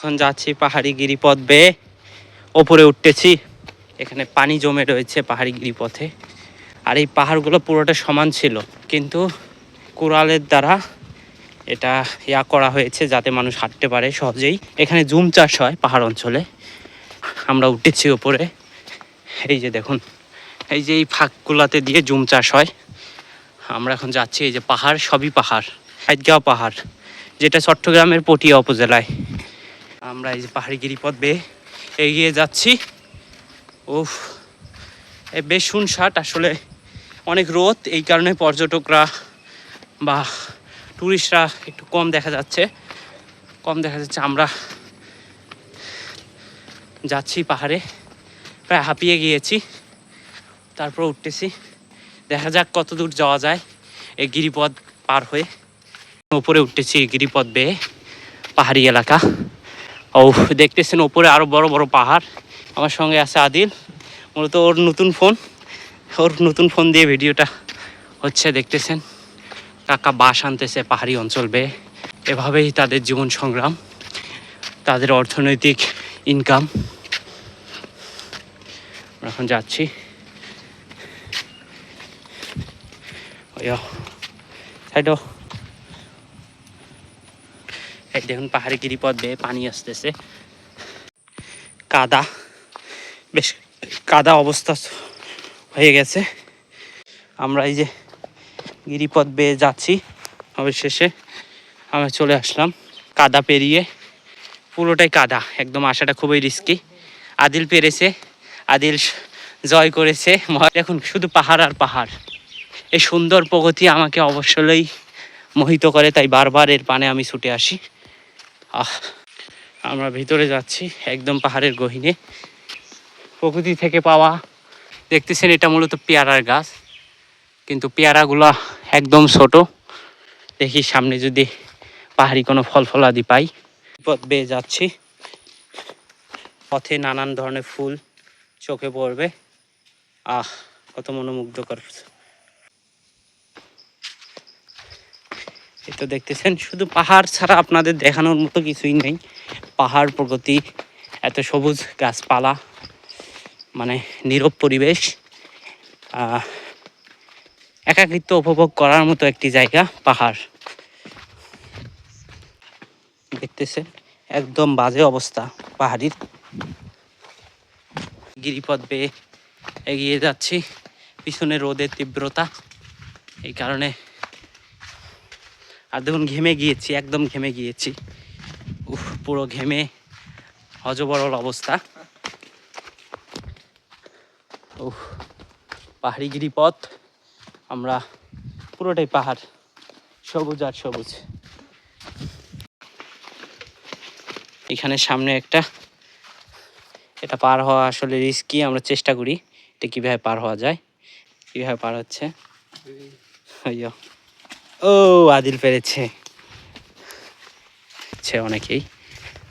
এখন যাচ্ছি পাহাড়ি গিরিপথ বেয়ে ওপরে উঠতেছি। এখানে পানি জমে রয়েছে পাহাড়ি গিরিপথে। আর এই পাহাড়গুলো পুরোটা সমান ছিল। কিন্তু কুড়ালের দ্বারা এটা ইয়া করা হয়েছে যাতে মানুষ হাঁটতে পারে সহজেই। এখানে জুম চাষ হয় পাহাড় অঞ্চলে। আমরা উঠেছি ওপরে। এই যে দেখুন, এই যে এই ফাঁকগুলাতে দিয়ে জুম চাষ হয়। আমরা এখন যাচ্ছি এই যে পাহাড়, সবই পাহাড়। হাইদগাঁও পাহাড়, যেটা চট্টগ্রামের পটিয়া উপজেলায়। আমরা এই যে পাহাড়ি গিরিপথ বেয়ে এগিয়ে যাচ্ছি। উফ বেশ শুনশাট আসলে। অনেক রোদ, এই কারণে পর্যটকরা বা টুরিস্টরা একটু কম দেখা যাচ্ছে। কম দেখা যাচ্ছে, আমরা যাচ্ছি পাহাড়ে। প্রায় হাঁপিয়ে গিয়েছি, তারপর উঠতেছি। দেখা যাক কত দূর যাওয়া যায় এই গিরিপথ পার হয়ে। উপরে উঠতেছি গিরিপথ বেয়ে, পাহাড়ি এলাকা। ও দেখতেছেন ওপরে আরও বড় বড় পাহাড়। আমার সঙ্গে আছে আদিল, মূলত ওর নতুন ফোন। ওর নতুন ফোন দিয়ে ভিডিওটা হচ্ছে, দেখতেছেন? কাকা বাস আনতেছে পাহাড়ি অঞ্চল বেয়ে। এভাবেই তাদের জীবন সংগ্রাম, তাদের অর্থনৈতিক ইনকাম আমরা এখন যাচ্ছি। সাইডো দেখুন, পাহাড়ি গিরিপথ বেয়ে পানি আসতেছে। কাদা, বেশ কাদা অবস্থা হয়ে গেছে। আমরা এই যে গিরিপথ বেয়ে যাচ্ছি, অবশেষে আমরা চলে আসলাম কাদা পেরিয়ে। পুরোটাই কাদা, একদম আসাটা খুবই রিস্কি আদিল পেরেছে, আদিল জয় করেছে। দেখুন, শুধু পাহাড় আর পাহাড়। এই সুন্দর প্রগতি আমাকে অবশ্যই মোহিত করে, তাই বারবার এর পানে আমি ছুটে আসি। আহ, আমরা ভিতরে যাচ্ছি একদম পাহাড়ের গহিনে। প্রকৃতি থেকে পাওয়া, দেখতেছেন এটা মূলত পেয়ারার গাছ, কিন্তু পেয়ারাগুলা একদম ছোট। দেখি সামনে যদি পাহাড়ি কোনো ফল ফলাদি পাই। পথ বেয়ে যাচ্ছি। পথে নানান ধরনের ফুল চোখে পড়বে। আহ, কত মনোমুগ্ধকর। এই তো দেখতেছেন, শুধু পাহাড় ছাড়া আপনাদের দেখানোর মতো কিছুই নেই। পাহাড় প্রগতি, এত সবুজ গাছপালা মানে নীরব পরিবেশ একাকিত্ব উপভোগ করার মতো একটি জায়গা, পাহাড়। দেখতেছেন, একদম বাজে অবস্থা পাহাড়ির। গিরিপথ বেয়ে এগিয়ে যাচ্ছি, পিছনে রোদের তীব্রতা, এই কারণে আর দেখুন ঘেমে গিয়েছি একদম ঘেমে গিয়েছি। উফ পুরো ঘেমে হজবরল অবস্থা। উফ পাহাড়ি গিরিপথ আমরা পুরোটাই পাহাড় সবুজ আর সবুজ। এখানে সামনে একটা এটা পার হওয়া আসলে রিস্কি আমরা চেষ্টা করি এটা কীভাবে পার হওয়া যায় কীভাবে পার হচ্ছে। ও, আদিল পেরেছে। অনেকেই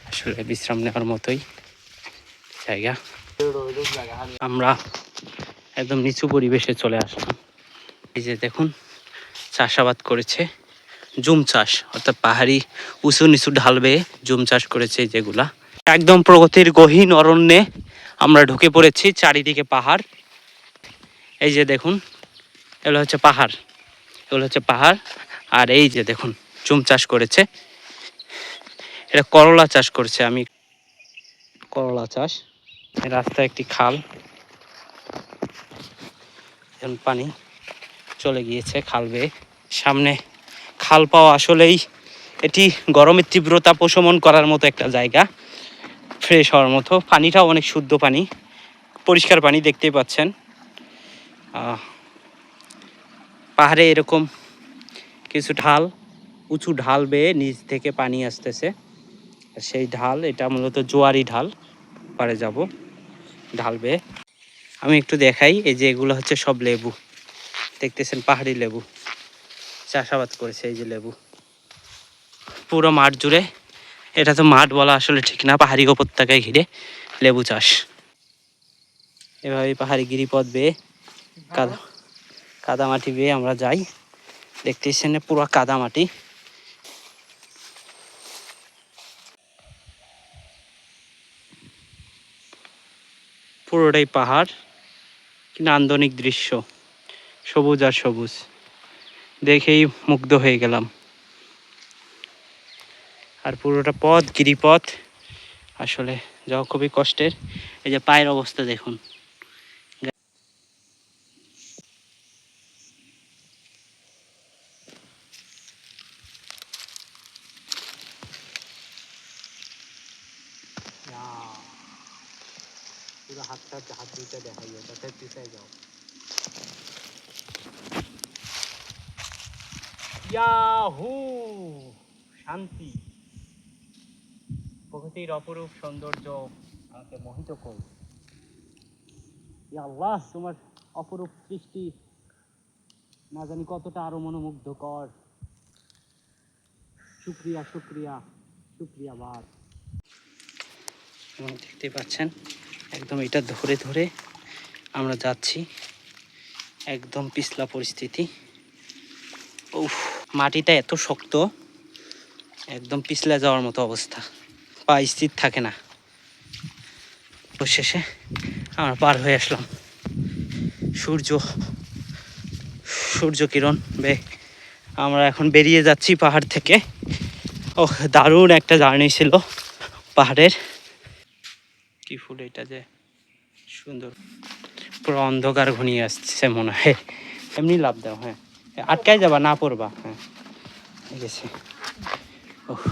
আসলে বিশ্রাম নেওয়ার মতোই জায়গা। আমরা একদম নিচু পরিবেশে চলে আসলাম। এই যে দেখুন, চাষাবাদ করেছে জুম চাষ, অর্থাৎ পাহাড়ি উঁচু নিচু ঢাল বেয়ে জুম চাষ করেছে যেগুলা। একদম প্রগতির গহীন অরণ্যে আমরা ঢুকে পড়েছি, চারিদিকে পাহাড়। এই যে দেখুন, এগুলো হচ্ছে পাহাড়। এগুলো হচ্ছে পাহাড়। আর এই যে দেখুন, চুম চাষ করেছে। এটা করলা চাষ করছে আমি। করলা চাষ। রাস্তায় একটি খাল। এখন পানি চলে গিয়েছে খাল বেয়ে। সামনে খাল পাওয়া আসলেই এটি গরমের তীব্রতা প্রশমন করার মতো একটা জায়গা। ফ্রেশ হওয়ার মতো। পানিটাও অনেক শুদ্ধ পানি। পরিষ্কার পানি দেখতেই পাচ্ছেন। পাহাড়ে এরকম কিছু ঢাল, উঁচু ঢাল বেয়ে নিচ থেকে পানি আসতেছে। সেই ঢাল, এটা মূলত জোয়ারি ঢাল, পারে যাব ঢাল বেয়ে। আমি একটু দেখাই, এই যে এগুলো হচ্ছে সব লেবু। দেখতেছেন পাহাড়ি লেবু। চাষাবাদ করেছে এই যে লেবু। পুরো মাঠ জুড়ে, এটা তো মাঠ বলা আসলে ঠিক না, পাহাড়ি উপত্যকায় ঘিরে লেবু চাষ। এভাবে পাহাড়ি গিরিপথ বেয়ে, কাদা কাদামাটি বেয়ে আমরা যাই। দেখতেছেন পুরো কাদামাটি। পুরোটাই পাহাড়, কি নান্দনিক দৃশ্য, সবুজ আর সবুজ। দেখেই মুগ্ধ হয়ে গেলাম। আর পুরোটা পথ, গিরিপথ, আসলে যাওয়া খুবই কষ্টের। এই যে পায়ের অবস্থা দেখুন। পুরো হাতটা হাত দুইটা দেখাই তাতে পিছাই যাও। ইয়াহু! শান্তি। প্রকৃতির অপরূপ সৌন্দর্য আমাকে মোহিত কর। আল্লাহ, তোমার অপরূপ সৃষ্টি না জানি কতটা আরও মনোমুগ্ধকর। শুক্রিয়া শুক্রিয়া শুক্রিয়া, বাদ। এবং দেখতে পাচ্ছেন, একদম এটা ধরে ধরে আমরা যাচ্ছি। একদম পিছলা পরিস্থিতি। উফ, মাটিটা এত শক্ত, একদম পিছলে যাওয়ার মতো অবস্থা। পা স্থির থাকে না। শেষে আমরা পার হয়ে আসলাম। সূর্য সূর্য কিরণ, বে, আমরা এখন বেরিয়ে যাচ্ছি পাহাড় থেকে। ও দারুণ একটা জার্নি ছিল পাহাড়ের। কি ফুল এটা যে? সুন্দর। পুরো অন্ধকার ঘনিয়ে আসছে মনে হয়। এমনি লাভ দাও হ্যাঁ। আটকায় যাবা, না পড়বা হ্যাঁ। ঠিক আছে ওহ